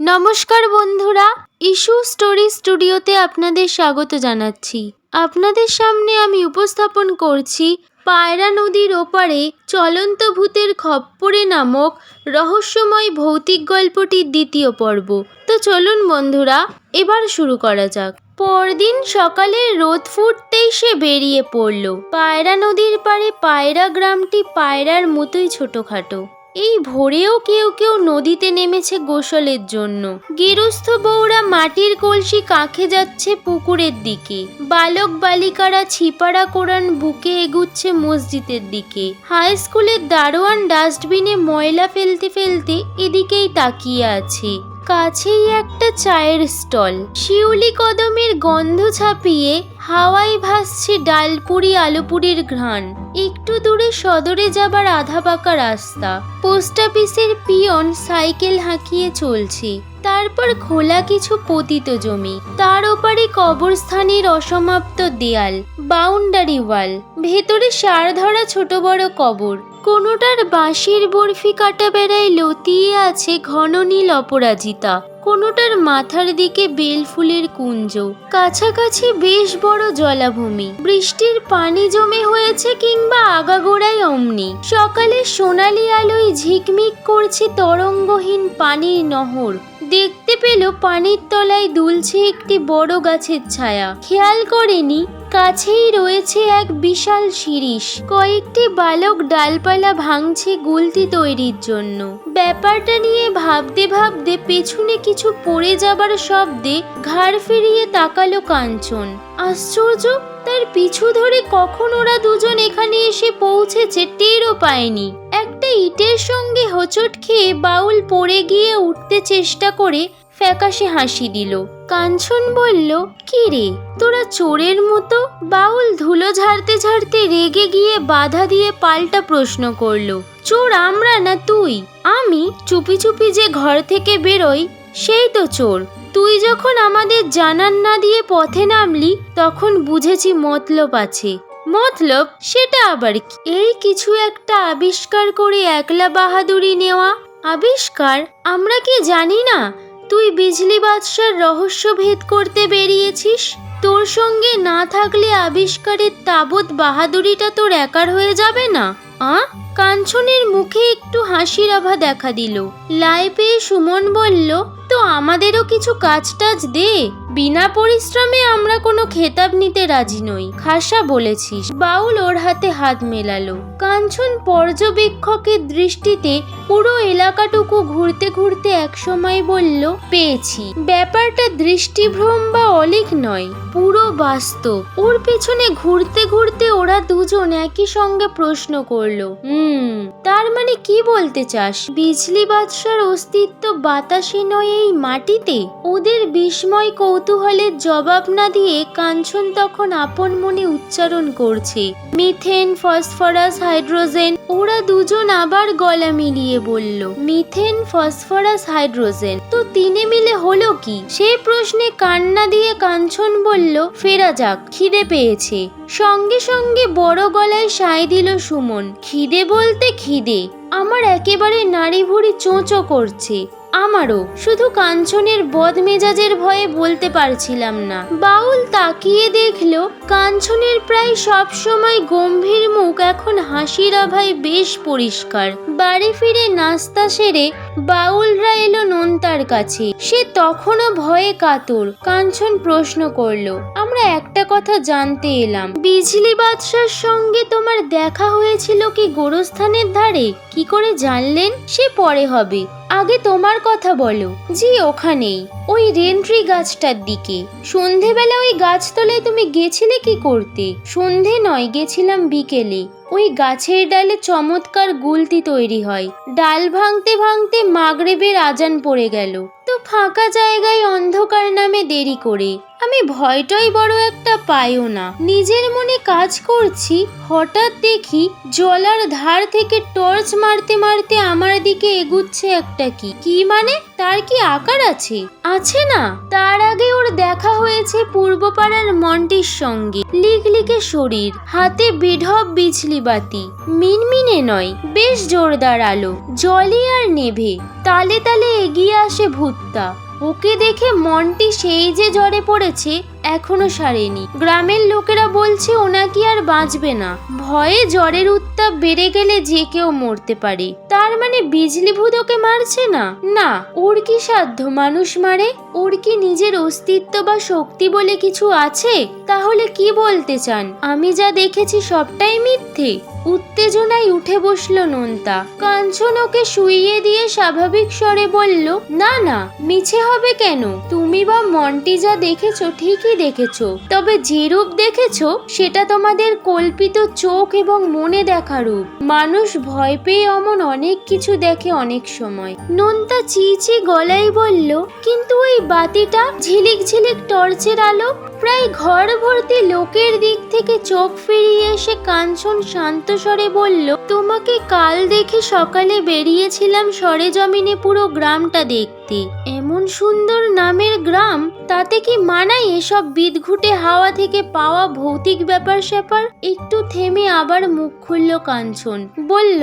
নমস্কার বন্ধুরা issue story স্টুডিওতে আপনাদের স্বাগত জানাচ্ছি। আপনাদের সামনে আমি উপস্থাপন করছি পায়রা নদীর ওপারে চলন্ত ভূতের খপ্পরে নামক রহস্যময় ভৌতিক গল্পটির দ্বিতীয় পর্ব। তো চলুন বন্ধুরা, এবার শুরু করা যাক। পরদিন সকালে রোদ ফুটতেই সে বেরিয়ে পড়ল। পায়রা নদীর পাড়ে পায়রা গ্রামটি পায়রার মতোই ছোটখাটো। এই ভোরেও কেউ কেউ নদীতে নেমেছে গোসলের জন্য। গেরস্থ বউরা মাটির কলসি কাঁখে যাচ্ছে পুকুরের দিকে। বালক বালিকারা ছিপাড়া কোরআন বুকে এগুচ্ছে মসজিদের দিকে। হাই স্কুলের দারোয়ান ডাস্টবিনে ময়লা ফেলতে ফেলতে এদিকেই তাকিয়ে আছে। কাছেই একটা চায়ের স্টল। শিউলি কদমের গন্ধ ছাপিয়ে হাওয়ায় ভাসছে ডালপুরি আলুপুরির ঘ্রাণ। একটু দূরে সদরে যাবার আধা পাকা রাস্তা। পোস্ট অফিসের পিয়ন সাইকেল হাঁকিয়ে চলছে। তারপর খোলা কিছু পতিত জমি। তার ওপারে কবরস্থানের অসমাপ্ত দেয়াল, বাউন্ডারি ওয়াল। ভেতরে সার ধরা ছোট বড় কবর। কোনোটার বাঁশের বরফি কাটা বেড়ায় লতিয়ে আছে ঘন নীল অপরাজিতা। কোনোটার মাথার দিকে বেল ফুলের কুঞ্জ। কাছাকাছি বেশ বড় জলাভূমি। বৃষ্টির পানি জমে হয়েছে কিংবা আগাগোড়ায় অমনি। সকালে সোনালি আলোয় ঝিকমিক করছে তরঙ্গহীন পানির নহর। দেখতে পেল পানির তলায় দুলছে একটি বড় গাছের ছায়া। খেয়াল করেনি কাছেই রয়েছে এক বিশাল শিরিষ। কয়েকটি বালক ডালপালা ভাঙছে গুলতি তৈরির জন্য। ব্যাপারটা নিয়ে ভাবতে ভাবতে পেছনে কিছু পড়ে যাবার শব্দে ঘাড় ফিরিয়ে তাকালো কাঞ্চন। আশ্চর্য, তার পিছু ধরে কখন ওরা দুজন এখানে এসে পৌঁছেছে টেরও পায়নি। একটা ইটের সঙ্গে হোঁচট খেয়ে বাউল পড়ে গিয়ে উঠতে চেষ্টা করে ফ্যাকাশে হাসি দিল। কাঞ্চন বলল, কি রে, তোরা চোরের মতো বাউল ধুলো ঝাড়তে ঝাড়তে রেগে গিয়ে বাধা দিয়ে পাল্টা প্রশ্ন করল, চোর আমরা না তুই? আমি চুপি চুপি যে ঘর থেকে বেরোই, সেই তো চোর। তুই যখন আমাদের জানান না দিয়ে পথে নামলি, তখন বুঝেছি মতলব আছে। মতলব সেটা আবার কি? এই কিছু একটা আবিষ্কার করে একলা বাহাদুরি নেওয়া? আবিষ্কার? আমরা কি জানি না? তুই বিজলি বাদশার রহস্য ভেদ করতে বেরিয়েছিস? তোর সঙ্গে না থাকলে আবিষ্কারের তাবৎ বাহাদুরিটা তোর একার হয়ে যাবে না, আ? কাঞ্চনের মুখে একটু হাসির আভা দেখা দিল। লাই পেয়ে সুমন বলল তো আমাদেরও কিছু কাজ টাজ দে। বিনা পরিশ্রমে আমরা কোনো খেতাব নিতে রাজি নই, খাসা বলেছিস। বাউল ওর হাতে হাত মেলালো। কাঞ্চন পর্যবেক্ষকের দৃষ্টিতে পুরো এলাকাটুকু ঘুরতে ঘুরতে একসময় বলল, পেয়েছি। ব্যাপারটা দৃষ্টিভ্রম বা অলিক নয়, পুরো বাস্তব। ওর পেছনে ঘুরতে ঘুরতে ওরা দুজন একই সঙ্গে প্রশ্ন করল, হুম, তার মানে কি বলতে চাস? বিজলি বাদশার অস্তিত্ব বাতাসে নয় এই মাটিতে ওদের বিস্ময় কৌতূহলের জবাব না দিয়ে কাঞ্চন তখন আপন মনে উচ্চারণ করছে, মিথেন, ফসফরাস, হাইড্রোজেন। ওরা দুজন আবার গলা মিলিয়ে বলল, মিথেন, ফসফরাস, হাইড্রোজেন। তো তিনে মিলে হলো কি? সে প্রশ্নে কান্না দিয়ে কাঞ্চন বলল, ফেরা যাক, খিদে পেয়েছে। সঙ্গে সঙ্গে বড় গলায় সায় দিল সুমন, খিদে বলতে খিদে। আমার একেবারে নাড়ি ভুড়ি চোঁচো করছে। আমারও। শুধু কাঞ্চনের বদমেজাজের ভয়ে বলতে পারছিলাম না। বাউল তাকিয়ে দেখল, কাঞ্চনের প্রায় সব সময় গম্ভীর মুখ এখন হাসির আভায় বেশ পরিষ্কার। বাড়ি ফিরে নাস্তা সেরে বাউলরা এলো নোনতার কাছে। সে তখনও ভয়ে কাতর। কাঞ্চন প্রশ্ন করল, আমরা একটা কথা জানতে এলাম। বিজলি বাদশার সঙ্গে তোমার দেখা হয়েছিল কি গোরস্থানের ধারে? কি করে জানলেন? সে পরে হবে। আগে তোমার কথা বলো। জি, ওখানেই। ওই রেন্ট্রি গাছটার দিকে। সন্ধেবেলা ওই গাছতলায় তুমি গেছিলে কি করতে? সন্ধে নয়, গেছিলাম বিকেলে। ওই গাছের ডালে চমৎকার গুলতি তৈরি হয়। ডাল ভাঙতে ভাঙতে মাগরেবের আজান পড়ে গেল। ফাঁকা জায়গায় অন্ধকার নামে দেরি করে। আমি ভয়টাই বড় একটা পাইও না। নিজের মনে কাজ করছি, হঠাৎ দেখি জলার ধার থেকে টর্চ মারতে মারতে আমার দিকে এগুচ্ছে একটা কি। কি মানে? তার কি আকার আছে? আছে না। তার আগে ওর দেখা হয়েছে পূর্বপাড়ার মন্টির সঙ্গে। লিকলিকে শরীর, হাতে বেঢপ বিজলি বাতি মিনমিনে নয়, বেশ জোরদার আলো। জলই আর নেভে। তালে তালে এগিয়ে আসে ভূতটা। ওকে দেখে মনটি সেই যে জ্বরে পড়েছে এখনও সারেনি। গ্রামের লোকেরা বলছে ও নাকি আর বাঁচবে না। ভয়ে জ্বরের উত্তাপ বেড়ে গেলে যে কেউ মরতে পারে। তার মানে বিজলি ভূত ওকে মারছে না? না, ওর কি সাধ্য? মানুষ মারে? ওর কি নিজের অস্তিত্ব বা শক্তি বলে কিছু আছে? তাহলে কি বলতে চান? আমি যা দেখেছি সবটাই মিথ্যে? উত্তেজনায় উঠে বসল নোনতা। কাঞ্চন ওকে শুইয়ে দিয়ে স্বাভাবিক স্বরে বলল, না না, মিছে হবে কেন? তুমি বা মন্টি যা দেখেছ ঠিকই দেখেছ? তবে যে রূপ দেখেছ, সেটা তোমাদের কল্পিত চোখ এবং মনে দেখা রূপ। মানুষ ভয় পেয়ে অমন অনেক কিছু দেখে অনেক সময়। নোনতা চিচি গলায় বলল, কিন্তু ওই বাতিটা ঝিলিক ঝিলিক টর্চের আলো? প্রায় ঘর ভর্তি লোকের দিক থেকে চোখ ফিরিয়ে এসে কাঞ্চন শান্ত স্বরে বলল, তোমাকে কাল দেখে সকালে বেরিয়েছিলাম সরেজমিনে পুরো গ্রামটা দেখতে। এমন সুন্দর নামের গ্রাম, তাতে কি মানাই এসব বিদঘুটে হাওয়া থেকে পাওয়া ভৌতিক ব্যাপার স্যাপার একটু থেমে আবার মুখ খুলল কাঞ্চন। বলল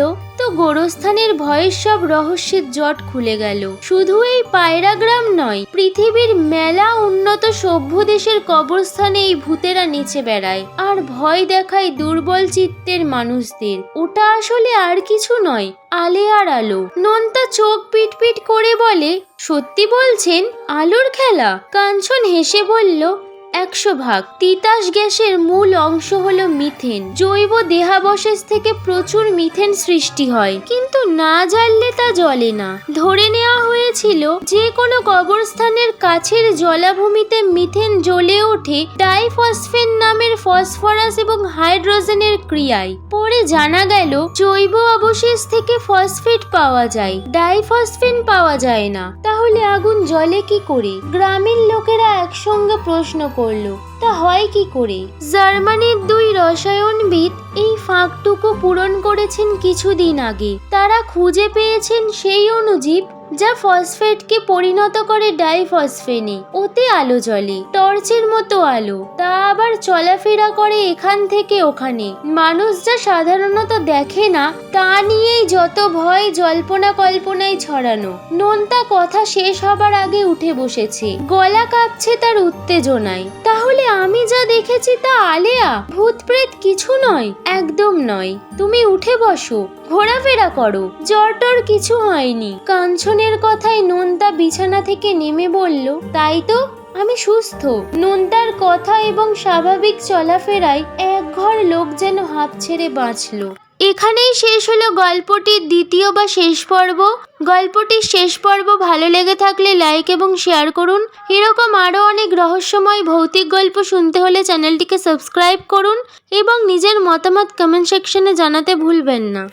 গোরস্থানের ভয়ের সব রহস্যের জট খুলে গেল। শুধু এই পায়রা গ্রাম নয়, পৃথিবীর মেলা উন্নত সভ্য দেশের কবরস্থানে এই ভূতেরা নেচে বেড়ায়। আর ভয় দেখায় দুর্বল চিত্তের মানুষদের। ওটা আসলে আর কিছু নয়, আলে আর আলো। নন্তা চোখ পিটপিট করে বলে, সত্যি বলছেন, আলোর খেলা? কাঞ্চন হেসে বলল একশো ভাগ। তিতাস গ্যাসের মূল অংশ হল মিথেন। জৈব দেহাবশেষ থেকে প্রচুর মিথেন সৃষ্টি হয়। কিন্তু না জ্বাললে তা জ্বলে না। ধরে নেওয়া হয়েছিল যে কোনো কবরস্থানের কাছের জলাভূমিতে মিথেন জ্বলে ওঠে ডাইফসফেন নামের ফসফরাস এবং হাইড্রোজেনের ক্রিয়ায়। পরে জানা গেল, জৈব অবশেষ থেকে ফসফেট পাওয়া যায়। ডাইফসফেন পাওয়া যায় না। তাহলে আগুন জ্বলে কি করে? গ্রামের লোকেরা একসঙ্গে প্রশ্ন করল। তা হয় কি করে? জার্মানির দুই রসায়নবিদ এই ফাঁকটুকু পূরণ করেছেন কিছুদিন আগে। তারা খুঁজে পেয়েছেন সেই অণুজীব যা ফসফেটকে পরিণত করে ডাইফসফেনে ওতে আলো জ্বলে টর্চের মতো আলো। তা আবার চলাফেরা করে এখান থেকে ওখানে। মানুষ যা সাধারণত দেখে না, তা নিয়েই যত ভয় জল্পনা কল্পনায় ছড়ানো। নোনতা কথা শেষ হবার আগে উঠে বসেছে। গলা কাঁপছে তার উত্তেজনায়। তাহলে আমি যা দেখেছি তা আলেয়া? ভূত প্রেত কিছু নয়, একদম নয়। তুমি উঠে বসো, ঘোরাফেরা করো। জ্বর টর কিছু হয়নি। কাঞ্চনের কথায় নন্দা বিছানা থেকে নেমে বলল, তাই তো, আমি সুস্থ। নন্দার কথা এবং স্বাভাবিক চলাফেরায় এক ঘর লোক যেন হাঁপ ছেড়ে বাঁচলো। এখানেই শেষ হলো গল্পটির দ্বিতীয় বা শেষ পর্ব। গল্পটির শেষ পর্ব ভালো লেগে থাকলে লাইক এবং শেয়ার করুন। এরকম আরও অনেক রহস্যময় ভৌতিক গল্প শুনতে হলে চ্যানেলটিকে সাবস্ক্রাইব করুন এবং নিজের মতামত কমেন্ট সেকশনে জানাতে ভুলবেন না।